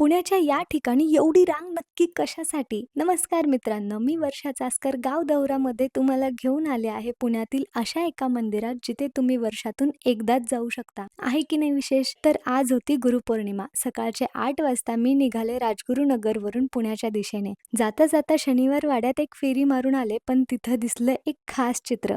पुण्याच्या या ठिकाणी एवढी रांग नक्की कशासाठी? नमस्कार मित्रांनो मी वर्षा चास्कर गाव दौरामध्ये तुम्हाला घेऊन आले आहे पुण्यातील अशा एका मंदिरात जिथे तुम्ही वर्षातून एकदाच जाऊ शकता. आहे की नाही विशेष? तर आज होती गुरुपौर्णिमा. सकाळचे आठ वाजता मी निघाले राजगुरुनगर वरून पुण्याच्या दिशेने. जाता जाता शनिवार वाड्यात एक फेरी मारून आले पण तिथं दिसलं एक खास चित्र.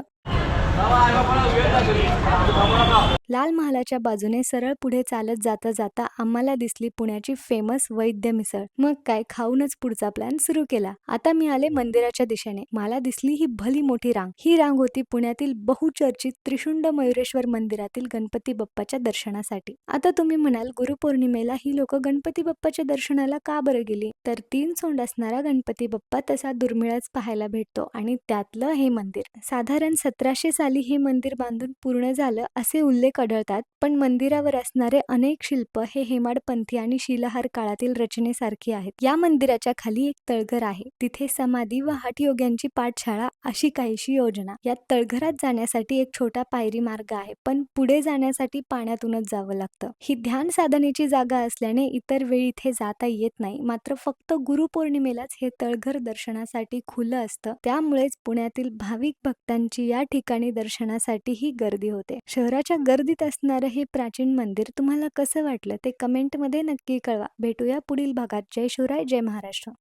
लाल महालाच्या बाजूने सरळ पुढे चालत जाता जाता आम्हाला दिसली पुण्याची फेमस वैद्य मिसळ. मग काय खाऊनच पुढचा प्लॅन सुरू केला. आता मी आले मंदिराच्या दिशेने. मला दिसली ही भली मोठी रांग. ही रांग होती पुण्यातील बहुचर्चित त्रिशुंड मयुरेश्वर मंदिरातील गणपती बाप्पाच्या दर्शनासाठी. आता तुम्ही म्हणाल गुरुपौर्णिमेला ही लोक गणपती बाप्पाच्या दर्शनाला का बरं गेली? तर तीन सोंड असणारा गणपती बाप्पा तसा दुर्मिळच पाहायला भेटतो आणि त्यातलं हे मंदिर. साधारण सतराशे साली हे मंदिर बांधून पूर्ण झालं असे उल्लेख आढळतात पण मंदिरावर असणारे अनेक शिल्प हे हेमाडपंथी आणि शिलाहार काळातील रचनेसारखी आहेत. या मंदिराच्या खाली एक तळघर आहे. तिथे समाधी व हाटयोग्यांची पाठशाळा अशी काहीशी योजना. या तळघरात जाण्यासाठी एक छोटा पायरी मार्ग आहे पण पुढे जाण्यासाठी पाण्यातूनच जावं लागतं. ही ध्यान साधनेची जागा असल्याने इतर वेळी इथे जाता येत नाही. मात्र फक्त गुरुपौर्णिमेलाच हे तळघर दर्शनासाठी खुलं असतं. त्यामुळेच पुण्यातील भाविक भक्तांची या ठिकाणी दर्शनासाठी ही गर्दी होते. शहराच्या गर्दीत असणारं हे प्राचीन मंदिर तुम्हाला कसं वाटलं ते कमेंटमध्ये नक्की कळवा. भेटूया पुढील भागात. जय शिवराय जय महाराष्ट्र.